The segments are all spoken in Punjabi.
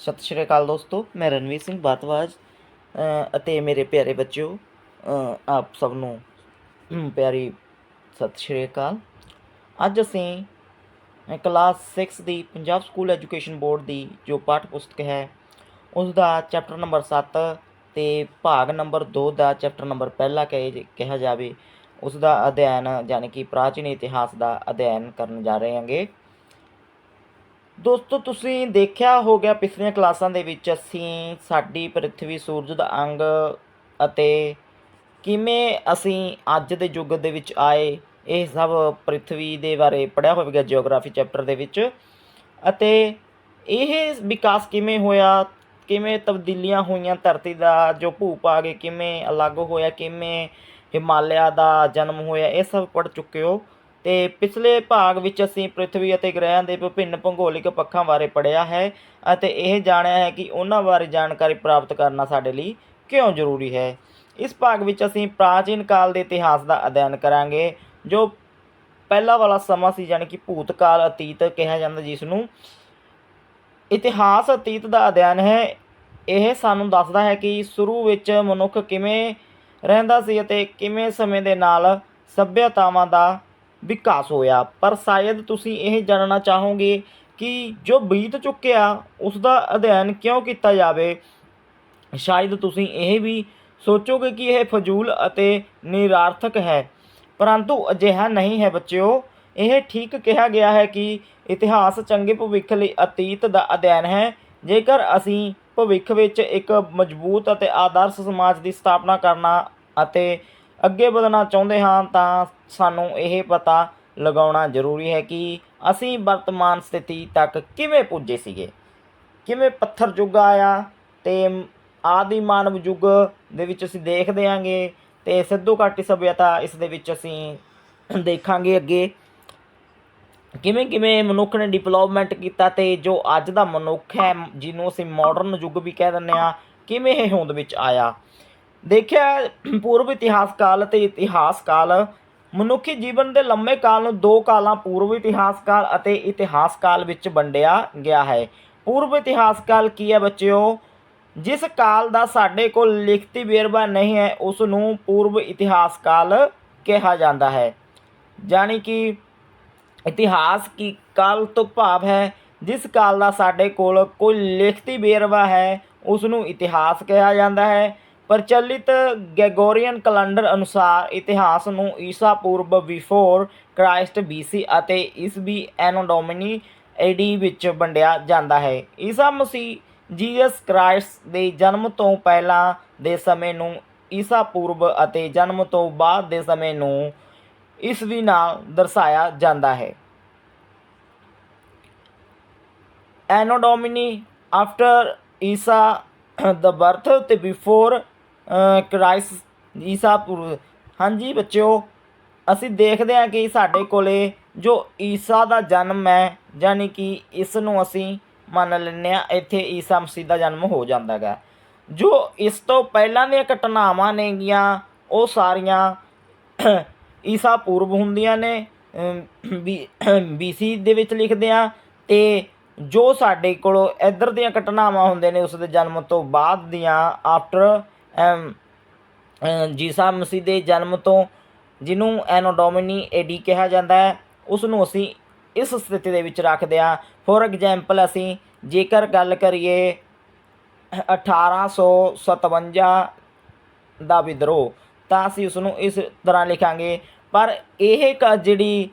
ਸਤਿ ਸ਼੍ਰੀ ਅਕਾਲ ਦੋਸਤੋ, ਮੈਂ ਰਣਵੀਰ ਸਿੰਘ ਬਾਤਵਾਜ ਅਤੇ ਮੇਰੇ ਪਿਆਰੇ ਬੱਚਿਓ ਆਪ ਸਭ ਨੂੰ ਪਿਆਰੀ ਸਤਿ ਸ਼੍ਰੀ ਅਕਾਲ। ਅੱਜ ਅਸੀਂ ਕਲਾਸ 6 ਦੀ ਪੰਜਾਬ ਸਕੂਲ ਐਜੂਕੇਸ਼ਨ ਬੋਰਡ ਦੀ ਜੋ ਪਾਠ ਪੁਸਤਕ ਹੈ ਉਸ ਦਾ ਚੈਪਟਰ ਨੰਬਰ 7 ਤੇ ਭਾਗ ਨੰਬਰ 2 ਦਾ ਚੈਪਟਰ ਨੰਬਰ ਪਹਿਲਾ ਕਹੇ, ਕਿਹਾ ਜਾਵੇ ਉਸ ਦਾ ਅਧਿਐਨ, ਯਾਨੀ ਕਿ ਪ੍ਰਾਚੀਨ ਇਤਿਹਾਸ ਦਾ ਅਧਿਐਨ ਕਰਨ ਜਾ ਰਹੇ ਹਾਂਗੇ। ਦੋਸਤੋ, ਤੁਸੀਂ ਦੇਖਿਆ ਹੋ ਗਿਆ ਪਿਛਲੀਆਂ ਕਲਾਸਾਂ ਦੇ ਵਿੱਚ ਅਸੀਂ ਸਾਡੀ ਪ੍ਰithvi ਸੂਰਜ ਦਾ ਅੰਗ ਅਤੇ ਕਿਵੇਂ ਅਸੀਂ ਅੱਜ ਦੇ ਯੁੱਗ ਦੇ ਵਿੱਚ ਆਏ, ਇਹ ਸਭ ਪ੍ਰithvi ਦੇ ਬਾਰੇ ਪੜਿਆ ਹੋਵੇਗਾ ਜੀਓਗ੍ਰਾਫੀ ਚੈਪਟਰ ਦੇ ਵਿੱਚ। ਅਤੇ ਇਹ ਵਿਕਾਸ ਕਿਵੇਂ ਹੋਇਆ, ਕਿਵੇਂ ਤਬਦੀਲੀਆਂ ਹੋਈਆਂ ਧਰਤੀ ਦਾ, ਜੋ ਭੂ ਭਾਗ ਹੈ, ਕਿਵੇਂ ਅਲੱਗ ਹੋਇਆ, ਕਿਵੇਂ ਹਿਮਾਲਿਆ ਦਾ ਜਨਮ ਹੋਇਆ, ਇਹ ਸਭ ਪੜ ਚੁੱਕੇ ਹੋ। ਤੇ ਪਿਛਲੇ ਭਾਗ ਵਿੱਚ ਅਸੀਂ ਪ੍ਰithvi ਅਤੇ ਗ੍ਰਹਿਆਂ ਦੇ ਵਿਭਿੰਨ ਭੂਗੋਲਿਕ ਪੱਖਾਂ ਬਾਰੇ ਪੜ੍ਹਿਆ ਹੈ ਅਤੇ ਇਹ ਜਾਣਿਆ ਹੈ ਕਿ ਉਹਨਾਂ ਬਾਰੇ ਜਾਣਕਾਰੀ ਪ੍ਰਾਪਤ ਕਰਨਾ ਸਾਡੇ ਲਈ ਕਿਉਂ ਜ਼ਰੂਰੀ ਹੈ। ਇਸ ਭਾਗ ਵਿੱਚ ਅਸੀਂ ਪ੍ਰਾਚੀਨ ਕਾਲ ਦੇ ਇਤਿਹਾਸ ਦਾ ਅਧਿਐਨ ਕਰਾਂਗੇ, ਜੋ ਪਹਿਲਾ ਵਾਲਾ ਸਮਾਂ ਸੀ ਯਾਨੀ ਕਿ ਭੂਤਕਾਲ ਅਤੀਤ ਕਿਹਾ ਜਾਂਦਾ ਜਿਸ ਨੂੰ। ਇਤਿਹਾਸ ਅਤੀਤ ਦਾ ਅਧਿਐਨ ਹੈ, ਇਹ ਸਾਨੂੰ ਦੱਸਦਾ ਹੈ ਕਿ ਸ਼ੁਰੂ ਵਿੱਚ ਮਨੁੱਖ ਕਿਵੇਂ ਰਹਿੰਦਾ ਸੀ ਅਤੇ ਕਿਵੇਂ ਸਮੇਂ ਦੇ ਨਾਲ ਸਭਿਅਤਾਵਾਂ ਦਾ ਵਿਕਾਸ ਹੋਇਆ। ਪਰ ਸ਼ਾਇਦ ਤੁਸੀਂ ਇਹ ਜਾਣਨਾ ਚਾਹੋਗੇ ਕਿ ਜੋ ਬੀਤ ਚੁੱਕਿਆ ਉਸ ਦਾ ਅਧਿਐਨ ਕਿਉਂ ਕੀਤਾ ਜਾਵੇ? ਸ਼ਾਇਦ ਤੁਸੀਂ ਇਹ ਵੀ ਸੋਚੋਗੇ ਕਿ ਇਹ ਫਜ਼ੂਲ ਅਤੇ ਨਿਰਾਰਥਕ ਹੈ। ਪਰੰਤੂ ਅਜਿਹਾ ਨਹੀਂ ਹੈ ਬੱਚਿਓ। ਇਹ ਠੀਕ ਕਿਹਾ ਗਿਆ ਹੈ ਕਿ ਇਤਿਹਾਸ ਚੰਗੇ ਭਵਿੱਖ ਲਈ ਅਤੀਤ ਦਾ ਅਧਿਐਨ ਹੈ। ਜੇਕਰ ਅਸੀਂ ਭਵਿੱਖ ਵਿੱਚ ਇੱਕ ਮਜ਼ਬੂਤ ਅਤੇ ਆਦਰਸ਼ ਸਮਾਜ ਦੀ ਸਥਾਪਨਾ ਕਰਨਾ ਅਤੇ ਅੱਗੇ ਵਧਣਾ ਚਾਹੁੰਦੇ ਹਾਂ ਤਾਂ ਸਾਨੂੰ ਇਹ ਪਤਾ ਲਗਾਉਣਾ ਜ਼ਰੂਰੀ ਹੈ ਕਿ ਅਸੀਂ ਵਰਤਮਾਨ ਸਥਿਤੀ ਤੱਕ ਕਿਵੇਂ ਪੁੱਜੇ ਸੀਗੇ? ਕਿਵੇਂ ਪੱਥਰ ਯੁੱਗ ਆਇਆ ਤੇ ਆਦਿ ਮਾਨਵ ਯੁੱਗ ਦੇ ਵਿੱਚ ਅਸੀਂ ਦੇਖਦੇ ਆਂਗੇ ਤੇ ਸਿੱਧੂ ਘਾਟੀ ਸਭਿਅਤਾ ਇਸ ਦੇ ਵਿੱਚ ਅਸੀਂ ਦੇਖਾਂਗੇ ਅੱਗੇ। ਕਿਵੇਂ ਕਿਵੇਂ ਮਨੁੱਖ ਨੇ ਡਿਵੈਲਪਮੈਂਟ ਕੀਤਾ ਤੇ ਜੋ ਅੱਜ ਦਾ ਮਨੁੱਖ ਹੈ, ਜਿਹਨੂੰ ਅਸੀਂ ਮਾਡਰਨ ਯੁੱਗ ਵੀ ਕਹਿ ਦਿੰਦੇ ਆ ਕਿਵੇਂ ਇਹ ਹੋਂਦ ਵਿੱਚ ਆਇਆ? ਦੇਖਿਆ ਪੂਰਵ ਇਤਿਹਾਸ ਕਾਲ ਅਤੇ ਇਤਿਹਾਸ ਕਾਲ, ਮਨੁੱਖੀ ਜੀਵਨ ਦੇ ਲੰਮੇ ਕਾਲ ਨੂੰ ਦੋ ਕਾਲਾਂ ਪੂਰਵ ਇਤਿਹਾਸ ਕਾਲ ਅਤੇ ਇਤਿਹਾਸ ਕਾਲ ਵਿੱਚ ਵੰਡਿਆ ਗਿਆ ਹੈ। ਪੂਰਵ ਇਤਿਹਾਸ ਕਾਲ ਕੀ ਹੈ ਬੱਚਿਓ? ਜਿਸ ਕਾਲ ਦਾ ਸਾਡੇ ਕੋਲ ਲਿਖਤੀ ਵੇਰਵਾ ਨਹੀਂ ਹੈ ਉਸ ਨੂੰ ਪੂਰਵ ਇਤਿਹਾਸ ਕਾਲ ਕਿਹਾ ਜਾਂਦਾ ਹੈ। ਜਾਣੀ ਕਿ ਇਤਿਹਾਸ ਕੀ ਕਾਲ ਤੋਂ ਭਾਵ ਹੈ, ਜਿਸ ਕਾਲ ਦਾ ਸਾਡੇ ਕੋਲ ਕੋਈ ਲਿਖਤੀ ਵੇਰਵਾ ਹੈ ਉਸ ਨੂੰ ਇਤਿਹਾਸ ਕਿਹਾ ਜਾਂਦਾ ਹੈ। ਪ੍ਰਚਲਿਤ ਗੈਗੋਰੀਅਨ ਕੈਲੰਡਰ ਅਨੁਸਾਰ ਇਤਿਹਾਸ ਨੂੰ ਈਸਾ ਪੂਰਬ ਬਿਫੋਰ ਕ੍ਰਾਈਸਟ BC ਅਤੇ ਈਸਵੀ ਐਨੋ ਡੋਮਿਨੀ AD ਵਿੱਚ ਵੰਡਿਆ ਜਾਂਦਾ ਹੈ। ਈਸਾ ਮਸੀਹ ਜੀਸਸ ਕ੍ਰਾਈਸਟ ਦੇ ਜਨਮ ਤੋਂ ਪਹਿਲਾਂ ਦੇ ਸਮੇਂ ਨੂੰ ਈਸਾ ਪੂਰਬ ਅਤੇ ਜਨਮ ਤੋਂ ਬਾਅਦ ਦੇ ਸਮੇਂ ਨੂੰ ਈਸਵੀ ਨਾਲ ਦਰਸਾਇਆ ਜਾਂਦਾ ਹੈ। ਐਨੋ ਡੋਮਿਨੀ ਆਫਟਰ ਈਸਾ ਦਾ ਬਰਥ ਤੇ ਬਿਫੋਰ ਕ੍ਰਾਈਸ ਈਸਾ ਪੂਰਵ ਹਾਂਜੀ ਬੱਚਿਓ, ਅਸੀਂ ਦੇਖਦੇ ਹਾਂ ਕਿ ਸਾਡੇ ਕੋਲੇ ਜੋ ਈਸਾ ਦਾ ਜਨਮ ਹੈ ਯਾਨੀ ਕਿ ਇਸ ਨੂੰ ਅਸੀਂ ਮੰਨ ਲੈਂਦੇ ਹਾਂ, ਇੱਥੇ ਈਸਾ ਮਸੀਹ ਦਾ ਜਨਮ ਹੋ ਜਾਂਦਾ ਹੈਗਾ। ਜੋ ਇਸ ਤੋਂ ਪਹਿਲਾਂ ਦੀਆਂ ਘਟਨਾਵਾਂ ਨੇਗੀਆਂ, ਉਹ ਸਾਰੀਆਂ ਈਸਾ ਪੂਰਵ ਹੁੰਦੀਆਂ ਨੇ ਬੀਸੀ ਦੇ ਵਿੱਚ ਲਿਖਦੇ ਆ ਤੇ ਜੋ ਸਾਡੇ ਕੋਲ ਇੱਧਰ ਦੀਆਂ ਘਟਨਾਵਾਂ ਹੁੰਦੇ ਨੇ, ਉਸ ਦੇ ਜਨਮ ਤੋਂ ਬਾਅਦ ਦੀਆਂ ਆਫਟਰ ਜੀਸਾ ਮਸੀਹ ਦੇ ਜਨਮ ਤੋਂ ਜਿਹਨੂੰ ਐਨੋਡੋਮਿਨੀ ਏਡੀ ਕਿਹਾ ਜਾਂਦਾ ਹੈ ਉਸ ਨੂੰ ਅਸੀਂ ਇਸ ਸਥਿਤੀ ਦੇ ਵਿੱਚ ਰੱਖਦੇ ਆ ਫੋਰ ਐਗਜ਼ਾਮਪਲ ਅਸੀਂ ਜੇਕਰ ਗੱਲ ਕਰੀਏ 1857 ਦਾ ਵਿਦਰੋਹ, ਤਾਂ ਅਸੀਂ ਉਸ ਨੂੰ ਇਸ ਤਰ੍ਹਾਂ ਲਿਖਾਂਗੇ। ਪਰ ਇਹ ਕ ਜਿਹੜੀ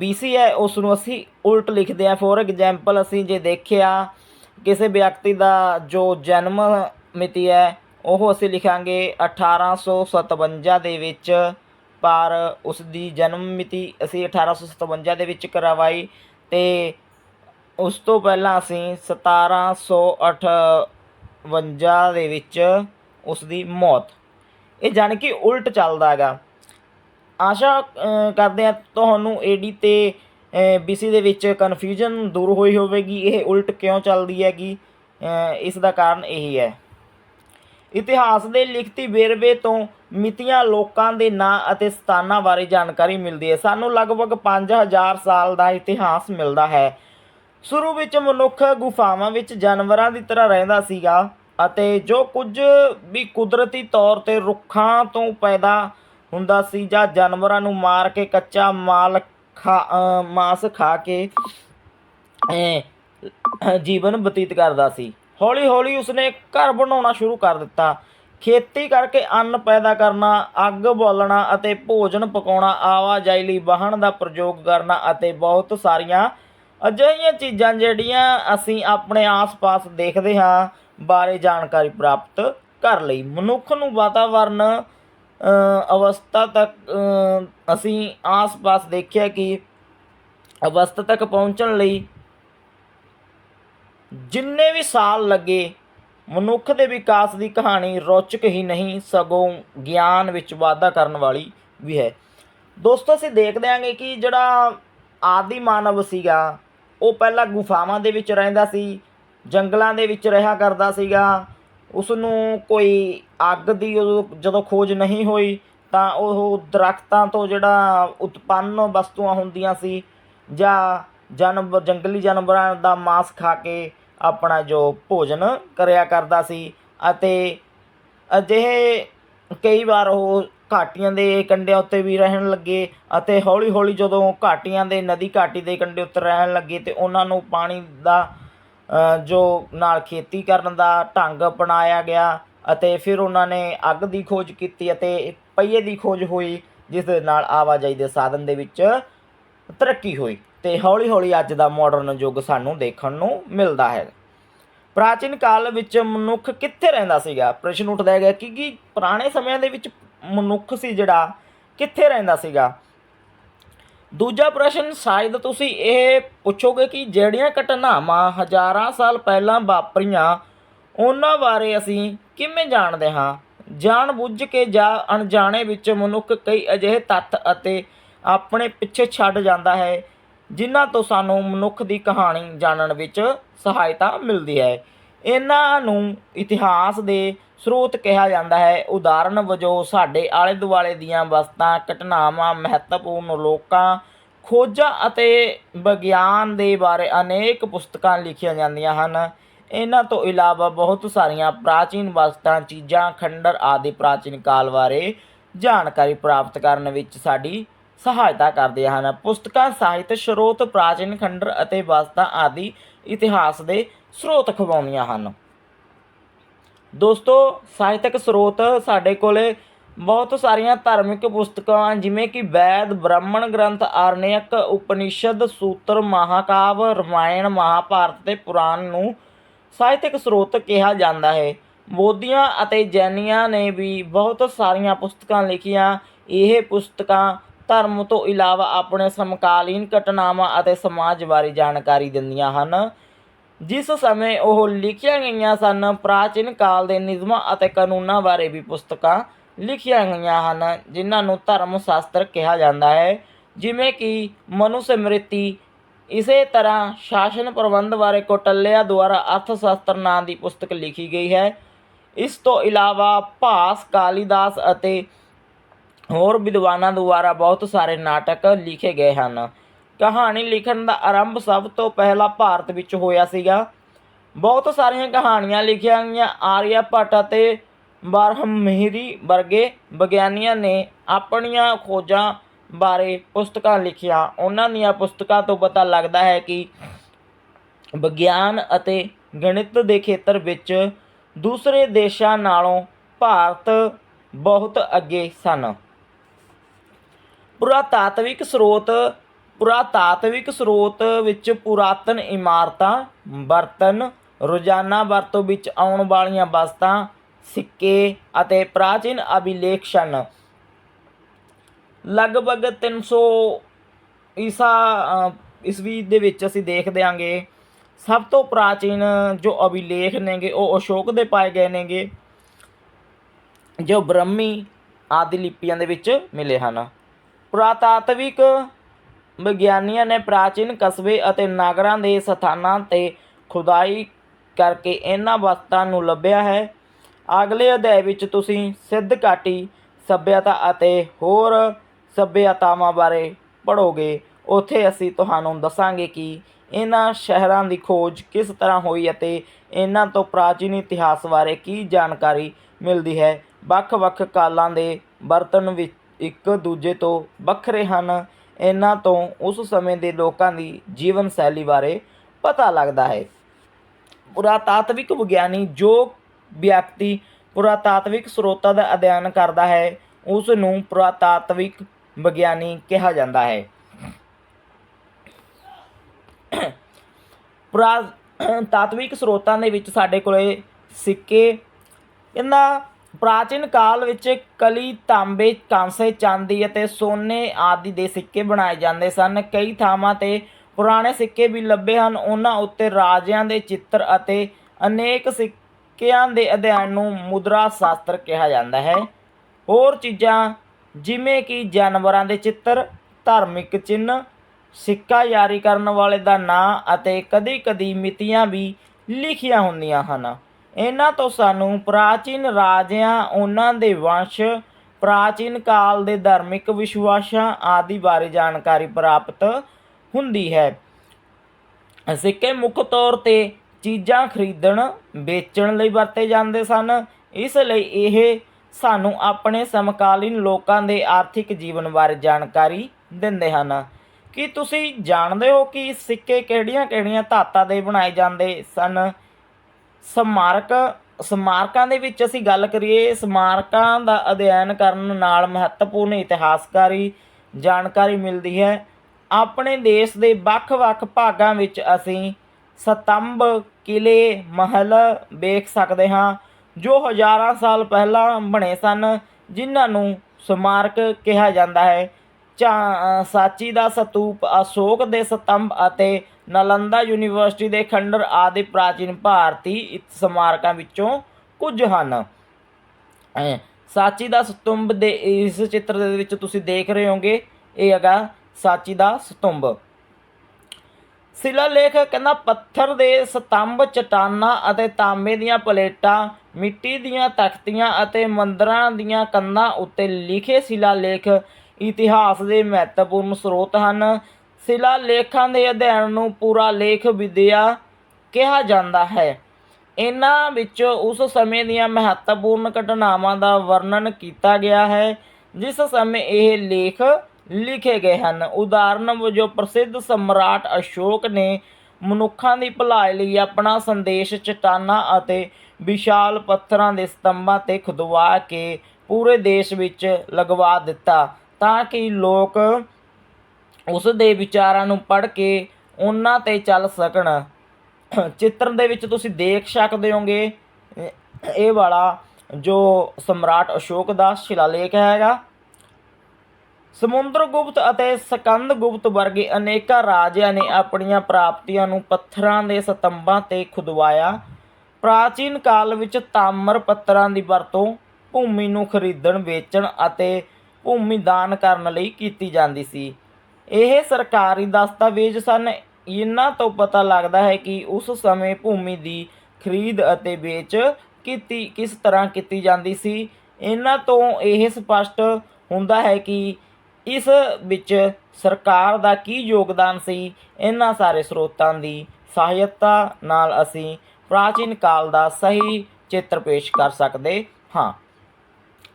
BC ਹੈ ਉਸ ਨੂੰ ਅਸੀਂ ਉਲਟ ਲਿਖਦੇ ਆ ਫੋਰ ਐਗਜ਼ਾਮਪਲ ਅਸੀਂ ਜੇ ਦੇਖਿਆ, ਕਿਸੇ ਵਿਅਕਤੀ ਦਾ ਜੋ ਜਨਮ ਮਿਤੀ ਹੈ ਉਹ ਅਸੀਂ ਲਿਖਾਂਗੇ 1857 ਦੇ ਵਿੱਚ, ਪਰ ਉਸ ਦੀ ਜਨਮ ਮਿਤੀ ਅਸੀਂ 1857 ਦੇ ਵਿੱਚ ਕਰਵਾਈ ਤੇ ਉਸ ਤੋਂ ਪਹਿਲਾਂ ਅਸੀਂ 1758 ਦੇ ਵਿੱਚ ਉਸ ਦੀ ਮੌਤ। ਇਹ ਜਾਣੀ ਕਿ ਉਲਟ ਚੱਲਦਾ ਹੈਗਾ। ਆਸ਼ਾ ਕਰਦੇ ਆ ਤੁਹਾਨੂੰ ਏਡੀ ਤੇ BC ਦੇ ਵਿੱਚ ਕਨਫਿਊਜ਼ਨ ਦੂਰ ਹੋਈ ਹੋਵੇਗੀ, ਇਹ ਉਲਟ ਕਿਉਂ ਚੱਲਦੀ ਹੈਗੀ? ਇਸ ਦਾ ਕਾਰਨ ਇਹੀ ਹੈ। ਇਤਿਹਾਸ ਦੇ ਲਿਖਤੀ ਵੇਰਵੇ ਤੋਂ ਮਿਤੀਆਂ ਲੋਕਾਂ ਦੇ ਨਾਂ ਅਤੇ ਸਥਾਨਾਂ ਬਾਰੇ ਜਾਣਕਾਰੀ ਮਿਲਦੀ ਹੈ। ਸਾਨੂੰ ਲਗਭਗ 5000 ਸਾਲ ਦਾ ਇਤਿਹਾਸ ਮਿਲਦਾ ਹੈ। ਸ਼ੁਰੂ ਵਿੱਚ ਮਨੁੱਖ ਗੁਫਾਵਾਂ ਵਿੱਚ ਜਾਨਵਰਾਂ ਦੀ ਤਰ੍ਹਾਂ ਰਹਿੰਦਾ ਸੀਗਾ ਅਤੇ ਜੋ ਕੁਝ ਵੀ ਕੁਦਰਤੀ ਤੌਰ ਤੇ ਰੁੱਖਾਂ ਤੋਂ ਪੈਦਾ ਹੁੰਦਾ ਸੀ ਜਾਂ ਜਾਨਵਰਾਂ ਨੂੰ ਮਾਰ ਕੇ ਕੱਚਾ ਮਾਲ ਖਾ ਮਾਸ ਖਾ ਕੇ ਜੀਵਨ ਬਤੀਤ ਕਰਦਾ ਸੀ। ਹੌਲੀ ਹੌਲੀ ਉਸਨੇ ਘਰ ਬਣਾਉਣਾ ਸ਼ੁਰੂ ਕਰ ਦਿੱਤਾ। ਖੇਤੀ ਕਰਕੇ ਅੰਨ ਪੈਦਾ ਕਰਨਾ, ਅੱਗ ਬਾਲਣਾ ਅਤੇ ਭੋਜਨ ਪਕਾਉਣਾ, ਆਵਾਜਾਈ ਲਈ ਵਾਹਨ ਦਾ ਪ੍ਰਯੋਗ ਕਰਨਾ ਅਤੇ ਬਹੁਤ ਸਾਰੀਆਂ ਅਜਿਹੀਆਂ ਚੀਜ਼ਾਂ ਜਿਹੜੀਆਂ ਅਸੀਂ ਆਪਣੇ ਆਸ-ਪਾਸ ਦੇਖਦੇ ਹਾਂ, ਬਾਰੇ ਜਾਣਕਾਰੀ ਪ੍ਰਾਪਤ ਕਰ ਲਈ। ਮਨੁੱਖ ਨੂੰ ਵਾਤਾਵਰਨ ਅਵਸਥਾ ਤੱਕ ਅਸੀਂ ਆਸ-ਪਾਸ ਦੇਖਿਆ ਕਿ ਅਵਸਥਾ ਤੱਕ ਪਹੁੰਚਣ ਲਈ ਜਿੰਨੇ ਵੀ ਸਾਲ ਲੱਗੇ, ਮਨੁੱਖ ਦੇ ਵਿਕਾਸ ਦੀ ਕਹਾਣੀ ਰੌਚਕ ਹੀ ਨਹੀਂ, ਸਗੋਂ ਗਿਆਨ ਵਿੱਚ ਵਾਧਾ ਕਰਨ ਵਾਲੀ ਵੀ ਹੈ। ਦੋਸਤੋ, ਅਸੀਂ ਦੇਖਦੇ ਆਂਗੇ ਕਿ ਜਿਹੜਾ ਆਦਿ ਮਾਨਵ ਸੀਗਾ, ਉਹ ਪਹਿਲਾਂ ਗੁਫਾਵਾਂ ਦੇ ਵਿੱਚ ਰਹਿੰਦਾ ਸੀ, ਜੰਗਲਾਂ ਦੇ ਵਿੱਚ ਰਿਹਾ ਕਰਦਾ ਸੀਗਾ। ਉਸ ਨੂੰ ਕੋਈ ਅੱਗ ਦੀ ਉਦੋਂ ਜਦੋਂ ਖੋਜ ਨਹੀਂ ਹੋਈ, ਤਾਂ ਉਹ ਦਰਖਤਾਂ ਤੋਂ ਜਿਹੜਾ ਉਤਪੰਨ ਵਸਤੂਆਂ ਹੁੰਦੀਆਂ ਸੀ ਜਾਂ ਜਾਨਵਰ ਜੰਗਲੀ ਜਾਨਵਰਾਂ ਦਾ ਮਾਸ ਖਾ ਕੇ ਆਪਣਾ ਜੋ ਭੋਜਨ ਕਰਿਆ ਕਰਦਾ ਸੀ ਅਤੇ ਅਜਿਹੇ ਕਈ ਵਾਰ ਉਹ ਘਾਟੀਆਂ ਦੇ ਕੰਢਿਆਂ ਉੱਤੇ ਵੀ ਰਹਿਣ ਲੱਗੇ ਅਤੇ ਹੌਲੀ ਹੌਲੀ ਜਦੋਂ ਘਾਟੀਆਂ ਦੇ ਨਦੀ ਘਾਟੀ ਦੇ ਕੰਢੇ ਉੱਤੇ ਰਹਿਣ ਲੱਗੇ ਤੇ ਉਹਨਾਂ ਨੂੰ ਪਾਣੀ ਦਾ ਜੋ ਨਾਲ ਖੇਤੀ ਕਰਨ ਦਾ ਢੰਗ ਅਪਣਾਇਆ ਗਿਆ ਅਤੇ ਫਿਰ ਉਹਨਾਂ ਨੇ ਅੱਗ ਦੀ ਖੋਜ ਕੀਤੀ ਅਤੇ ਪਹੀਏ ਦੀ ਖੋਜ ਹੋਈ, ਜਿਸ ਦੇ ਨਾਲ ਆਵਾਜਾਈ ਦੇ ਸਾਧਨ ਦੇ ਵਿੱਚ ਤਰੱਕੀ ਹੋਈ। ਤੇ ਹੌਲੀ ਹੌਲੀ ਅੱਜ ਦਾ ਮਾਡਰਨ ਯੁੱਗ ਸਾਨੂੰ ਦੇਖਣ ਨੂੰ ਮਿਲਦਾ ਹੈ। ਪ੍ਰਾਚੀਨ ਕਾਲ ਵਿੱਚ ਮਨੁੱਖ ਕਿੱਥੇ ਰਹਿੰਦਾ ਸੀਗਾ? ਪ੍ਰਸ਼ਨ ਉੱਠਦਾ ਹੈਗਾ ਕਿ ਕਿ ਪੁਰਾਣੇ ਸਮਿਆਂ ਦੇ ਵਿੱਚ ਮਨੁੱਖ ਸੀ ਜਿਹੜਾ ਕਿੱਥੇ ਰਹਿੰਦਾ ਸੀਗਾ? ਦੂਜਾ ਪ੍ਰਸ਼ਨ, ਸ਼ਾਇਦ ਤੁਸੀਂ ਇਹ ਪੁੱਛੋਗੇ ਕਿ ਜਿਹੜੀਆਂ ਘਟਨਾਵਾਂ ਹਜ਼ਾਰਾਂ ਸਾਲ ਪਹਿਲਾਂ ਵਾਪਰੀਆਂ, ਉਹਨਾਂ ਬਾਰੇ ਅਸੀਂ ਕਿਵੇਂ ਜਾਣਦੇ ਹਾਂ? ਜਾਣ ਬੁੱਝ ਕੇ ਜਾਂ ਅਣਜਾਣੇ ਵਿੱਚ ਮਨੁੱਖ ਕਈ ਅਜਿਹੇ ਤੱਥ ਅਤੇ ਆਪਣੇ ਪਿੱਛੇ ਛੱਡ ਜਾਂਦਾ ਹੈ ਜਿਨ੍ਹਾਂ ਤੋਂ ਸਾਨੂੰ ਮਨੁੱਖ ਦੀ ਕਹਾਣੀ ਜਾਣਨ ਵਿੱਚ ਸਹਾਇਤਾ ਮਿਲਦੀ ਹੈ। ਇਹਨਾਂ ਨੂੰ ਇਤਿਹਾਸ ਦੇ ਸਰੋਤ ਕਿਹਾ ਜਾਂਦਾ ਹੈ। ਉਦਾਹਰਨ ਵਜੋਂ, ਸਾਡੇ ਆਲੇ ਦੁਆਲੇ ਦੀਆਂ ਵਸਤਾਂ, ਘਟਨਾਵਾਂ, ਮਹੱਤਵਪੂਰਨ ਲੋਕਾਂ, ਖੋਜਾਂ ਅਤੇ ਵਿਗਿਆਨ ਦੇ ਬਾਰੇ ਅਨੇਕ ਪੁਸਤਕਾਂ ਲਿਖੀਆਂ ਜਾਂਦੀਆਂ ਹਨ। ਇਹਨਾਂ ਤੋਂ ਇਲਾਵਾ ਬਹੁਤ ਸਾਰੀਆਂ ਪ੍ਰਾਚੀਨ ਵਸਤਾਂ, ਚੀਜ਼ਾਂ, ਖੰਡਰ ਆਦਿ ਪ੍ਰਾਚੀਨ ਕਾਲ ਬਾਰੇ ਜਾਣਕਾਰੀ ਪ੍ਰਾਪਤ ਕਰਨ ਵਿੱਚ ਸਾਡੀ ਸਹਾਇਤਾ ਕਰਦੇ ਹਨ। ਪੁਸਤਕਾਂ, ਸਾਹਿਤ, ਸਰੋਤ, ਪ੍ਰਾਚੀਨ ਖੰਡਰ ਅਤੇ ਵਸਤਾਂ ਆਦਿ ਇਤਿਹਾਸ ਦੇ ਸਰੋਤ ਖਵਾਉਂਦੀਆਂ ਹਨ। ਦੋਸਤੋ, ਸਾਹਿਤਕ ਸਰੋਤ ਸਾਡੇ ਕੋਲੇ ਬਹੁਤ ਸਾਰੀਆਂ ਧਾਰਮਿਕ ਪੁਸਤਕਾਂ ਜਿਵੇਂ ਕਿ ਵੈਦ, ਬ੍ਰਾਹਮਣ ਗ੍ਰੰਥ ਆਰਣਯਕ ਉਪਨਿਸ਼ਦ, ਸੂਤਰ, ਮਹਾਕਾਵ, ਰਮਾਇਣ, ਮਹਾਭਾਰਤ ਤੇ ਪੁਰਾਣ ਨੂੰ ਸਾਹਿਤਕ ਸਰੋਤ ਕਿਹਾ ਜਾਂਦਾ ਹੈ। ਬੋਧੀਆਂ ਅਤੇ ਜੈਨੀਆਂ ਨੇ ਵੀ ਬਹੁਤ ਸਾਰੀਆਂ ਪੁਸਤਕਾਂ ਲਿਖੀਆਂ। ਇਹ ਪੁਸਤਕਾਂ ਧਰਮ ਤੋਂ ਇਲਾਵਾ ਆਪਣੇ ਸਮਕਾਲੀਨ ਘਟਨਾਵਾਂ ਅਤੇ ਸਮਾਜ ਬਾਰੇ ਜਾਣਕਾਰੀ ਦਿੰਦੀਆਂ ਹਨ। ਜਿਸ ਸਮੇਂ ਉਹ ਲਿਖੀਆਂ ਗਈਆਂ ਸਨ, ਪ੍ਰਾਚੀਨ ਕਾਲ ਦੇ ਨਿਯਮਾਂ ਅਤੇ ਕਾਨੂੰਨਾਂ ਬਾਰੇ ਵੀ ਪੁਸਤਕਾਂ ਲਿਖੀਆਂ ਗਈਆਂ ਹਨ, ਜਿਨ੍ਹਾਂ ਨੂੰ ਧਰਮ ਸ਼ਾਸਤਰ ਕਿਹਾ ਜਾਂਦਾ ਹੈ। ਜਿਵੇਂ ਕਿ ਮਨੁਸਮ੍ਰਿਤੀ ਇਸੇ ਤਰ੍ਹਾਂ ਸ਼ਾਸਨ ਪ੍ਰਬੰਧ ਬਾਰੇ ਕੋਟਲਿਆ ਦੁਆਰਾ ਅਰਥ ਸ਼ਾਸਤਰ ਨਾਂ ਦੀ ਪੁਸਤਕ ਲਿਖੀ ਗਈ ਹੈ। ਇਸ ਤੋਂ ਇਲਾਵਾ ਭਾਸ, ਕਾਲੀਦਾਸ ਅਤੇ ਹੋਰ ਵਿਦਵਾਨਾਂ ਦੁਆਰਾ ਬਹੁਤ ਸਾਰੇ ਨਾਟਕ ਲਿਖੇ ਗਏ ਹਨ। ਕਹਾਣੀ ਲਿਖਣ ਦਾ ਆਰੰਭ ਸਭ ਤੋਂ ਪਹਿਲਾਂ ਭਾਰਤ ਵਿੱਚ ਹੋਇਆ ਸੀਗਾ। ਬਹੁਤ ਸਾਰੀਆਂ ਕਹਾਣੀਆਂ ਲਿਖੀਆਂ ਗਈਆਂ। ਆਰੀਆ ਭੱਟ ਅਤੇ ਬਰਹਮਹਿਰੀ ਵਰਗੇ ਵਿਗਿਆਨੀਆਂ ਨੇ ਆਪਣੀਆਂ ਖੋਜਾਂ ਬਾਰੇ ਪੁਸਤਕਾਂ ਲਿਖੀਆਂ। ਉਹਨਾਂ ਦੀਆਂ ਪੁਸਤਕਾਂ ਤੋਂ ਪਤਾ ਲੱਗਦਾ ਹੈ ਕਿ ਵਿਗਿਆਨ ਅਤੇ ਗਣਿਤ ਦੇ ਖੇਤਰ ਵਿੱਚ ਦੂਸਰੇ ਦੇਸ਼ਾਂ ਨਾਲੋਂ ਭਾਰਤ ਬਹੁਤ ਅੱਗੇ ਸਨ। ਪੁਰਾਤਾਤਵਿਕ ਸਰੋਤ ਪੁਰਾਤਾਤਵਿਕ ਸਰੋਤ ਵਿੱਚ ਪੁਰਾਤਨ ਇਮਾਰਤਾਂ, ਬਰਤਨ, ਰੋਜ਼ਾਨਾ ਵਰਤੋਂ ਵਿੱਚ ਆਉਣ ਵਾਲੀਆਂ ਵਸਤਾਂ, ਸਿੱਕੇ ਅਤੇ ਪ੍ਰਾਚੀਨ ਅਭਿਲੇਖ ਸਨ ਲਗਭਗ 300 ਈਸਾ ਈਸਵੀ ਦੇ ਵਿੱਚ ਅਸੀਂ ਦੇਖ ਦਿਆਂਗੇ, ਸਭ ਤੋਂ ਪ੍ਰਾਚੀਨ ਜੋ ਅਭਿਲੇਖ ਨੇਗੇ ਉਹ ਅਸ਼ੋਕ ਦੇ ਪਾਏ ਗਏ ਨੇਗੇ, ਜੋ ਬ੍ਰਹਮੀ ਆਦਿ ਲਿਪੀਆਂ ਦੇ ਵਿੱਚ ਮਿਲੇ ਹਨ। ਪੁਰਾਤਾਤਵਿਕ ਵਿਗਿਆਨੀਆਂ ਨੇ ਪ੍ਰਾਚੀਨ ਕਸਬੇ ਅਤੇ ਨਗਰਾਂ ਦੇ ਸਥਾਨਾਂ ਤੇ ਖੁਦਾਈ ਕਰਕੇ ਇਹਨਾਂ ਵਸਤਾਂ ਨੂੰ ਲੱਭਿਆ ਹੈ। ਅਗਲੇ ਅਧਿਆਇ ਵਿੱਚ ਤੁਸੀਂ ਸਿੱਧ ਘਾਟੀ ਸੱਭਿਅਤਾ ਅਤੇ ਹੋਰ ਸੱਭਿਅਤਾਵਾਂ ਬਾਰੇ ਪੜ੍ਹੋਗੇ। ਉੱਥੇ ਅਸੀਂ ਤੁਹਾਨੂੰ ਦੱਸਾਂਗੇ ਕਿ ਇਹਨਾਂ ਸ਼ਹਿਰਾਂ ਦੀ ਖੋਜ ਕਿਸ ਤਰ੍ਹਾਂ ਹੋਈ ਅਤੇ ਇਹਨਾਂ ਤੋਂ ਪ੍ਰਾਚੀਨ ਇਤਿਹਾਸ ਬਾਰੇ ਕੀ ਜਾਣਕਾਰੀ ਮਿਲਦੀ ਹੈ। ਵੱਖ-ਵੱਖ ਕਾਲਾਂ ਦੇ ਬਰਤਨ ਵਿੱਚ ਇੱਕ ਦੂਜੇ ਤੋਂ ਵੱਖਰੇ ਹਨ। ਇਹਨਾਂ ਤੋਂ ਉਸ ਸਮੇਂ ਦੇ ਲੋਕਾਂ ਦੀ ਜੀਵਨ ਸ਼ੈਲੀ ਬਾਰੇ ਪਤਾ ਲੱਗਦਾ ਹੈ। ਪੁਰਾਤਾਤਵਿਕ ਵਿਗਿਆਨੀ ਜੋ ਵਿਅਕਤੀ ਪੁਰਾਤਾਤਵਿਕ ਸਰੋਤਾਂ ਦਾ ਅਧਿਐਨ ਕਰਦਾ ਹੈ ਉਸ ਨੂੰ ਪੁਰਾਤਾਤਵਿਕ ਵਿਗਿਆਨੀ ਕਿਹਾ ਜਾਂਦਾ ਹੈ। ਪੁਰਾਤਾਤਵਿਕ ਸਰੋਤਾਂ ਦੇ ਵਿੱਚ ਸਾਡੇ ਕੋਲੇ ਸਿੱਕੇ, ਇਹਨਾਂ ਪ੍ਰਾਚੀਨ ਕਾਲ ਵਿੱਚ ਕਲੀ, ਤਾਂਬੇ, ਕਾਂਸੇ, ਚਾਂਦੀ ਅਤੇ ਸੋਨੇ ਆਦਿ ਦੇ ਸਿੱਕੇ ਬਣਾਏ ਜਾਂਦੇ ਸਨ। ਕਈ ਥਾਵਾਂ ਤੇ ਪੁਰਾਣੇ ਸਿੱਕੇ ਵੀ ਲੱਭੇ ਹਨ। ਉਹਨਾਂ ਉੱਤੇ ਰਾਜਿਆਂ ਦੇ ਚਿੱਤਰ ਅਤੇ ਅਨੇਕ ਸਿੱਕਿਆਂ ਦੇ ਅਧਿਐਨ ਨੂੰ ਮੁਦਰਾ ਸ਼ਾਸਤਰ ਕਿਹਾ ਜਾਂਦਾ ਹੈ। ਹੋਰ ਚੀਜ਼ਾਂ ਜਿਵੇਂ ਕਿ ਜਾਨਵਰਾਂ ਦੇ ਚਿੱਤਰ, ਧਾਰਮਿਕ ਚਿੰਨ੍ਹ, ਸਿੱਕਾ ਜਾਰੀ ਕਰਨ ਵਾਲੇ ਦਾ ਨਾਂ ਅਤੇ ਕਦੀ-ਕਦੀ ਮਿਤੀਆਂ ਵੀ ਲਿਖੀਆਂ ਹੁੰਦੀਆਂ ਹਨ। ਇਹਨਾਂ ਤੋਂ ਸਾਨੂੰ ਪ੍ਰਾਚੀਨ ਰਾਜਿਆਂ, ਉਹਨਾਂ ਦੇ ਵੰਸ਼, ਪ੍ਰਾਚੀਨ ਕਾਲ ਦੇ ਧਾਰਮਿਕ ਵਿਸ਼ਵਾਸਾਂ ਆਦਿ ਬਾਰੇ ਜਾਣਕਾਰੀ ਪ੍ਰਾਪਤ ਹੁੰਦੀ ਹੈ। ਸਿੱਕੇ ਮੁੱਖ ਤੌਰ ਤੇ ਚੀਜ਼ਾਂ ਖਰੀਦਣ, ਵੇਚਣ ਲਈ ਵਰਤੇ ਜਾਂਦੇ ਸਨ। ਇਸ ਲਈ ਇਹ ਸਾਨੂੰ ਆਪਣੇ ਸਮਕਾਲੀਨ ਲੋਕਾਂ ਦੇ ਆਰਥਿਕ ਜੀਵਨ ਬਾਰੇ ਜਾਣਕਾਰੀ ਦਿੰਦੇ ਹਨ। ਕੀ ਤੁਸੀਂ ਜਾਣਦੇ ਹੋ ਕਿ ਸਿੱਕੇ ਕਿਹੜੀਆਂ-ਕਿਹੜੀਆਂ ਧਾਤਾਂ ਦੇ ਬਣਾਏ ਜਾਂਦੇ ਸਨ? ਸਮਾਰਕ, ਸਮਾਰਕਾਂ ਦੇ ਵਿੱਚ ਅਸੀਂ ਗੱਲ ਕਰੀਏ, ਸਮਾਰਕਾਂ ਦਾ ਅਧਿਐਨ ਕਰਨ ਨਾਲ ਮਹੱਤਵਪੂਰਨ ਇਤਿਹਾਸਕਾਰੀ ਜਾਣਕਾਰੀ ਮਿਲਦੀ ਹੈ। ਆਪਣੇ ਦੇਸ਼ ਦੇ ਵੱਖ-ਵੱਖ ਭਾਗਾਂ ਵਿੱਚ ਅਸੀਂ ਸਤੰਭ ਕਿਲੇ ਮਹਿਲ ਵੇਖ ਸਕਦੇ ਹਾਂ, ਜੋ ਹਜ਼ਾਰਾਂ ਸਾਲ ਪਹਿਲਾਂ ਬਣੇ ਸਨ, ਜਿਨ੍ਹਾਂ ਨੂੰ ਸਮਾਰਕ ਕਿਹਾ ਜਾਂਦਾ ਹੈ। ਚਾ ਸਾਚੀ ਦਾ ਸਤੂਪ ਅਸ਼ੋਕ ਦੇ ਸਤੰਭ ਅਤੇ ਨਾਲੰਦਾ ਯੂਨੀਵਰਸਿਟੀ ਦੇ ਖੰਡਰ ਆਦਿ ਪ੍ਰਾਚੀਨ ਭਾਰਤੀ ਸਮਾਰਕਾਂ ਵਿੱਚੋਂ ਕੁਝ ਹਨ। ਸਾਚੀ ਦਾ ਸਤੁੰਬ ਦੇ ਇਸ ਚਿੱਤਰ ਦੇ ਵਿੱਚ ਤੁਸੀਂ ਦੇਖ ਰਹੇ ਹੋਗੇ, ਇਹ ਹੈਗਾ ਸਾਚੀ ਦਾ ਸਤੁੰਬ ਸ਼ਿਲਾ ਲੇਖ ਕਹਿੰਦਾ, ਪੱਥਰ ਦੇ ਸਤੰਭ, ਚਟਾਨਾਂ ਅਤੇ ਤਾਂਬੇ ਦੀਆਂ ਪਲੇਟਾਂ, ਮਿੱਟੀ ਦੀਆਂ ਤਖਤੀਆਂ ਅਤੇ ਮੰਦਰਾਂ ਦੀਆਂ ਕੰਧਾਂ ਉੱਤੇ ਲਿਖੇ ਸ਼ਿਲਾ ਲੇਖ ਇਤਿਹਾਸ ਦੇ ਮਹੱਤਵਪੂਰਨ ਸਰੋਤ ਹਨ। ਸ਼ਿਲਾ ਲੇਖਾਂ ਦੇ ਅਧਿਐਨ ਨੂੰ ਪੂਰਾ ਲੇਖ ਵਿਦਿਆ ਕਿਹਾ ਜਾਂਦਾ ਹੈ। ਇਹਨਾਂ ਵਿੱਚ ਉਸ ਸਮੇਂ ਦੀਆਂ ਮਹੱਤਵਪੂਰਨ ਘਟਨਾਵਾਂ ਦਾ ਵਰਣਨ ਕੀਤਾ ਗਿਆ ਹੈ, ਜਿਸ ਸਮੇਂ ਇਹ ਲੇਖ ਲਿਖੇ ਗਏ ਹਨ। ਉਦਾਹਰਨ ਵਜੋਂ ਪ੍ਰਸਿੱਧ ਸਮਰਾਟ ਅਸ਼ੋਕ ਨੇ ਮਨੁੱਖਾਂ ਦੀ ਭਲਾਈ ਲਈ ਆਪਣਾ ਸੰਦੇਸ਼ ਚਟਾਨਾਂ ਅਤੇ ਵਿਸ਼ਾਲ ਪੱਥਰਾਂ ਦੇ ਸਤੰਭਾਂ ਤੇ ਖੁਦਵਾ ਕੇ ਪੂਰੇ ਦੇਸ਼ ਵਿੱਚ ਲਗਵਾ ਦਿੱਤਾ, ਤਾਂ ਕਿ ਲੋਕ ਉਸ ਦੇ ਵਿਚਾਰਾਂ ਨੂੰ ਪੜ੍ਹ ਕੇ ਉਹਨਾਂ ਤੇ ਚੱਲ ਸਕਣ। ਚਿੱਤਰ ਦੇ ਵਿੱਚ ਤੁਸੀਂ ਦੇਖ ਸਕਦੇ ਹੋਗੇ, ਇਹ ਵਾਲਾ ਜੋ ਸਮਰਾਟ ਅਸ਼ੋਕ ਦਾ ਸ਼ਿਲਾਲੇਖ ਹੈਗਾ। ਸਮੁੰਦਰਗੁਪਤ ਅਤੇ ਸਕੰਦਗੁਪਤ ਵਰਗੇ ਅਨੇਕਾਂ ਰਾਜਿਆਂ ਨੇ ਆਪਣੀਆਂ ਪ੍ਰਾਪਤੀਆਂ ਨੂੰ ਪੱਥਰਾਂ ਦੇ ਸਤੰਭਾਂ ਤੇ ਖੁਦਵਾਇਆ। ਪ੍ਰਾਚੀਨ ਕਾਲ ਵਿੱਚ ਤਾਮਰ ਪੱਤਰਾਂ ਦੀ ਵਰਤੋਂ ਭੂਮੀ ਨੂੰ ਖਰੀਦਣ, ਵੇਚਣ ਅਤੇ ਭੂਮੀ ਦਾਨ ਕਰਨ ਲਈ ਕੀਤੀ ਜਾਂਦੀ ਸੀ। ਇਹ ਸਰਕਾਰੀ ਦਸਤਾਵੇਜ਼ ਸਨ। ਇਹਨਾਂ ਤੋਂ ਪਤਾ ਲੱਗਦਾ ਹੈ ਕਿ ਉਸ ਸਮੇਂ ਭੂਮੀ ਦੀ ਖਰੀਦ ਅਤੇ ਵੇਚ ਕੀਤੀ ਕਿਸ ਤਰ੍ਹਾਂ ਕੀਤੀ ਜਾਂਦੀ ਸੀ। ਇਹਨਾਂ ਤੋਂ ਇਹ ਸਪਸ਼ਟ ਹੁੰਦਾ ਹੈ ਕਿ ਇਸ ਵਿੱਚ ਸਰਕਾਰ ਦਾ ਕੀ ਯੋਗਦਾਨ ਸੀ। ਇਹਨਾਂ ਸਾਰੇ ਸਰੋਤਾਂ ਦੀ ਸਹਾਇਤਾ ਨਾਲ ਅਸੀਂ ਪ੍ਰਾਚੀਨ ਕਾਲ ਦਾ ਸਹੀ ਚਿੱਤਰ ਪੇਸ਼ ਕਰ ਸਕਦੇ ਹਾਂ।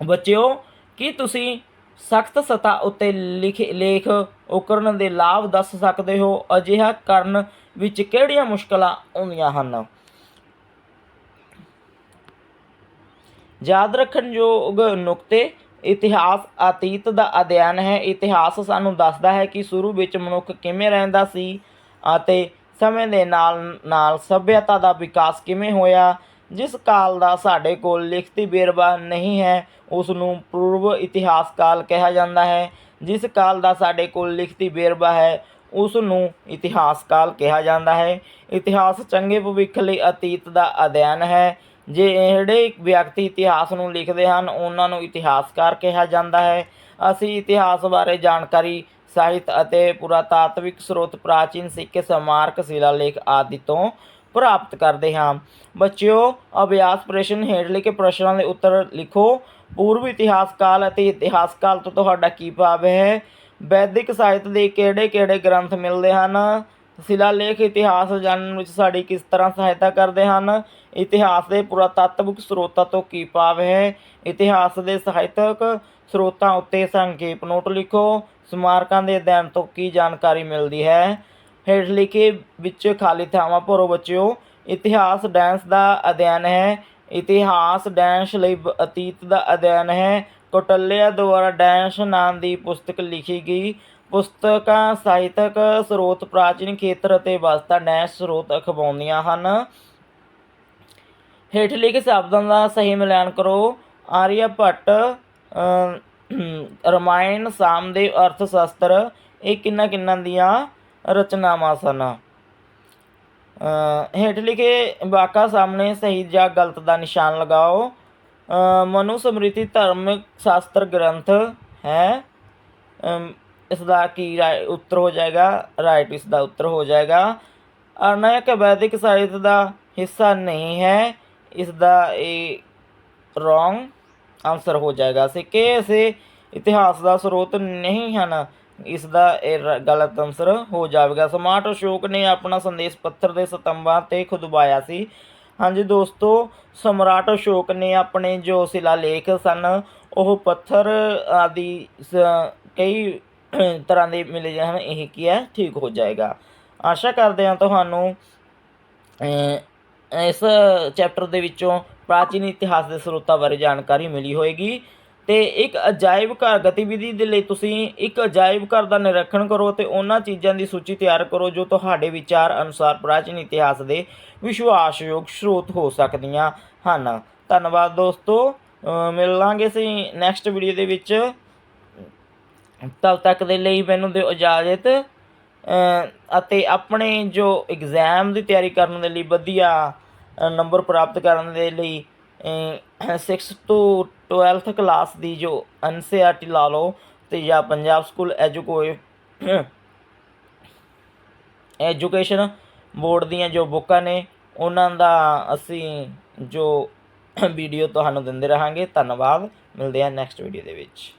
ਬੱਚਿਓ, ਕੀ ਤੁਸੀਂ ਸਖਤ ਸਤਾ ਉੱਤੇ ਲਿਖ, ਲੇਖ ਉਕਰਨ ਦੇ ਲਾਭ ਦੱਸ ਸਕਦੇ ਹੋ। ਅਜਿਹਾ ਕਰਨ ਵਿੱਚ ਕਿਹੜੀਆਂ ਮੁਸ਼ਕਲਾਂ ਆਉਂਦੀਆਂ ਹਨ? ਯਾਦ ਰੱਖਣ ਯੋਗ ਨੁਕਤੇ ਇਤਿਹਾਸ ਅਤੀਤ ਦਾ ਅਧਿਐਨ ਹੈ। ਇਤਿਹਾਸ ਸਾਨੂੰ ਦੱਸਦਾ ਹੈ ਕਿ ਸ਼ੁਰੂ ਵਿੱਚ ਮਨੁੱਖ ਕਿਵੇਂ ਰਹਿੰਦਾ ਸੀ ਅਤੇ ਸਮੇਂ ਦੇ ਨਾਲ ਨਾਲ ਸਭਿਅਤਾ ਦਾ ਵਿਕਾਸ ਕਿਵੇਂ ਹੋਇਆ। ਜਿਸ ਕਾਲ ਦਾ ਸਾਡੇ ਕੋਲ ਲਿਖਤੀ ਵੇਰਵਾ ਨਹੀਂ ਹੈ ਉਸ ਨੂੰ ਪੂਰਵ ਇਤਿਹਾਸ ਕਾਲ ਕਿਹਾ ਜਾਂਦਾ ਹੈ। ਜਿਸ ਕਾਲ ਦਾ ਸਾਡੇ ਕੋਲ ਲਿਖਤੀ ਵੇਰਵਾ ਹੈ ਉਸ ਨੂੰ ਇਤਿਹਾਸ ਕਾਲ ਕਿਹਾ ਜਾਂਦਾ ਹੈ। ਇਤਿਹਾਸ ਚੰਗੇ ਭਵਿੱਖ ਲਈ ਅਤੀਤ ਦਾ ਅਧਿਐਨ ਹੈ। ਜੇ ਜਿਹੜੇ ਵਿਅਕਤੀ ਇਤਿਹਾਸ ਨੂੰ ਲਿਖਦੇ ਹਨ, ਉਹਨਾਂ ਨੂੰ ਇਤਿਹਾਸਕਾਰ ਕਿਹਾ ਜਾਂਦਾ ਹੈ। ਅਸੀਂ ਇਤਿਹਾਸ ਬਾਰੇ ਜਾਣਕਾਰੀ, ਸਾਹਿਤ ਅਤੇ ਪੁਰਾਤਾਤਵਿਕ ਸਰੋਤ, ਪ੍ਰਾਚੀਨ ਸਿੱਕੇ ਸਮਾਰਕ, ਸ਼ਿਲਾਲੇਖ ਆਦਿ ਤੋਂ ਪ੍ਰਾਪਤ ਕਰਦੇ ਹਾਂ। ਬੱਚਿਓ, ਅਭਿਆਸ ਪ੍ਰਸ਼ਨ ਹੇਠ ਲਿਖੇ ਪ੍ਰਸ਼ਨਾਂ ਦੇ ਉੱਤਰ ਲਿਖੋ। ਪੂਰਵ ਇਤਿਹਾਸ ਕਾਲ ਅਤੇ ਇਤਿਹਾਸ ਕਾਲ ਤੋਂ ਤੁਹਾਡਾ ਕੀ ਭਾਵ ਹੈ? ਵੈਦਿਕ ਸਾਹਿਤ ਦੇ ਕਿਹੜੇ-ਕਿਹੜੇ ਗ੍ਰੰਥ ਮਿਲਦੇ ਹਨ? ਸ਼ਿਲਾ ਲੇਖ ਇਤਿਹਾਸ ਜਾਣਨ ਵਿੱਚ ਸਾਡੀ ਕਿਸ ਤਰ੍ਹਾਂ ਸਹਾਇਤਾ ਕਰਦੇ ਹਨ? ਇਤਿਹਾਸ ਦੇ ਪੁਰਾਤੱਤਵਿਕ ਸਰੋਤਾਂ ਤੋਂ ਕੀ ਭਾਵ ਹੈ? ਇਤਿਹਾਸ ਦੇ ਸਾਹਿਤਕ ਸਰੋਤਾਂ ਉੱਤੇ ਸੰਖੇਪ ਨੋਟ ਲਿਖੋ। ਸਮਾਰਕਾਂ ਦੇ ਅਧਿਐਨ ਤੋਂ ਕੀ ਜਾਣਕਾਰੀ ਮਿਲਦੀ ਹੈ? ਹੇਠ ਲਿਖੇ ਵਿੱਚ ਖਾਲੀ ਥਾਵਾਂ ਭਰੋ ਬੱਚਿਓ। ਇਤਿਹਾਸ ਡੈਂਸ ਦਾ ਅਧਿਐਨ ਹੈ। ਇਤਿਹਾਸ ਡੈਂਸ ਲਈ ਅਤੀਤ ਦਾ ਅਧਿਐਨ ਹੈ। ਕੋਟਲਿਆ ਦੁਆਰਾ ਡੈਂਸ ਨਾਮ ਦੀ ਪੁਸਤਕ ਲਿਖੀ ਗਈ। ਪੁਸਤਕਾਂ ਸਾਹਿਤਕ ਸਰੋਤ ਪ੍ਰਾਚੀਨ ਖੇਤਰ ਅਤੇ ਵਸਤਾਂ ਡੈਂਸ ਸਰੋਤ ਅਖਵਾਉਂਦੀਆਂ ਹਨ। ਹੇਠ ਲਿਖੇ ਸ਼ਬਦਾਂ ਦਾ ਸਹੀ ਮਿਲਾਨ ਕਰੋ। ਆਰੀਆ ਭੱਟ ਅ, ਰਮਾਇਣ ਸਾਮਦੇਵ ਅਰਥ ਸ਼ਾਸਤਰ ਇਹ ਕਿੰਨਾ ਕਿੰਨਾਂ ਦੀਆਂ ਰਚਨਾਵਾਂ ਸਨ। ਹੇਠ ਲਿਖੇ ਵਾਕਾਂ ਸਾਹਮਣੇ ਸਹੀ ਜਾਂ ਗਲਤ ਦਾ ਨਿਸ਼ਾਨ ਲਗਾਓ। ਅ, ਮਨੁ ਸਮ੍ਰਿਤੀ ਧਰਮਿਕ ਸ਼ਾਸਤਰ ਗ੍ਰੰਥ ਹੈ। ਅਮ, ਇਸ ਦਾ ਕੀ ਉੱਤਰ ਹੋ ਜਾਏਗਾ? ਰਾਈਟ ਇਸ ਦਾ ਉੱਤਰ ਹੋ ਜਾਏਗਾ। ਅਨੇਕ ਵੈਦਿਕ ਸਾਹਿਤ ਦਾ ਹਿੱਸਾ ਨਹੀਂ ਹੈ। ਇਸ ਦਾ ਇਹ ਰੋਂਗ ਆਨਸਰ ਹੋ ਜਾਏਗਾ। ਸਿੱਕੇ ਇਸੇ ਇਤਿਹਾਸ ਦਾ ਸਰੋਤ ਨਹੀਂ ਹਨ। ਇਸ ਦਾ ਇਹ ਰ- ਗਲਤ ਆਨਸਰ ਹੋ ਜਾਵੇਗਾ। ਸਮਾਰਟ ਅਸ਼ੋਕ ਨੇ ਆਪਣਾ ਸੰਦੇਸ਼ ਪੱਥਰ ਦੇ ਸਤੰਭਾਂ ਤੇ ਖੁਦਵਾਇਆ ਸੀ। ਹਾਂਜੀ ਦੋਸਤੋ, ਸਮਰਾਟ ਅਸ਼ੋਕ ਨੇ ਆਪਣੇ ਜੋ ਸ਼ਿਲਾ ਲੇਖ ਸਨ, ਉਹ ਪੱਥਰ ਆਦਿ ਕਈ ਤਰ੍ਹਾਂ ਦੇ ਮਿਲੇ ਹਨ, ਇਹ ਕੀ ਹੈ? ਠੀਕ ਹੋ ਜਾਏਗਾ। ਆਸ਼ਾ ਕਰਦੇ ਹਾਂ ਤੁਹਾਨੂੰ ਇਸ ਚੈਪਟਰ ਦੇ ਵਿੱਚੋਂ ਪ੍ਰਾਚੀਨ ਇਤਿਹਾਸ ਦੇ ਸਰੋਤਾਂ ਬਾਰੇ ਜਾਣਕਾਰੀ ਮਿਲੀ ਹੋਏਗੀ। ਤੇ ਇੱਕ ਅਜਾਇਬ ਘਰ ਗਤੀਵਿਧੀ ਦੇ ਲਈ ਤੁਸੀਂ ਇੱਕ ਅਜਾਇਬ ਘਰ ਦਾ ਨਿਰੀਖਣ ਕਰੋ ਤੇ ਉਹਨਾਂ ਚੀਜ਼ਾਂ ਦੀ ਸੂਚੀ ਤਿਆਰ ਕਰੋ ਜੋ ਤੁਹਾਡੇ ਵਿਚਾਰ ਅਨੁਸਾਰ ਪ੍ਰਾਚੀਨ ਇਤਿਹਾਸ ਦੇ ਵਿਸ਼ਵਾਸਯੋਗ ਸਰੋਤ ਹੋ ਸਕਦੀਆਂ ਹਨ। ਧੰਨਵਾਦ ਦੋਸਤੋ। ਅਹ ਮਿਲਾਂਗੇ ਅਸੀਂ ਨੈਕਸਟ ਵੀਡੀਓ ਦੇ ਵਿੱਚ। ਤਦ ਤੱਕ ਦੇ ਲਈ ਮੈਨੂੰ ਦਿਓ ਇਜਾਜ਼ਤ। ਅਤੇ ਆਪਣੇ ਜੋ ਐਗਜ਼ਾਮ ਦੀ ਤਿਆਰੀ ਕਰਨ ਦੇ ਲਈ ਵਧੀਆ ਨੰਬਰ ਪ੍ਰਾਪਤ ਕਰਨ ਦੇ ਲਈ 6 ਤੋਂ 12th ਕਲਾਸ ਦੀ ਜੋ ਐਨਸੀਆਰਟੀ ਲਾ ਲਓ ਤੇ ਜਾਂ ਪੰਜਾਬ ਸਕੂਲ ਐਜੂਕੋ, ਐਜੂਕੇਸ਼ਨ ਬੋਰਡ ਦੀਆਂ ਜੋ ਬੁੱਕਾਂ ਨੇ, ਉਹਨਾਂ ਦਾ ਅਸੀਂ ਜੋ ਵੀਡੀਓ ਤੁਹਾਨੂੰ ਦਿੰਦੇ ਰਹਾਂਗੇ। ਧੰਨਵਾਦ। ਮਿਲਦੇ ਹਾਂ ਨੈਕਸਟ ਵੀਡੀਓ ਦੇ ਵਿੱਚ।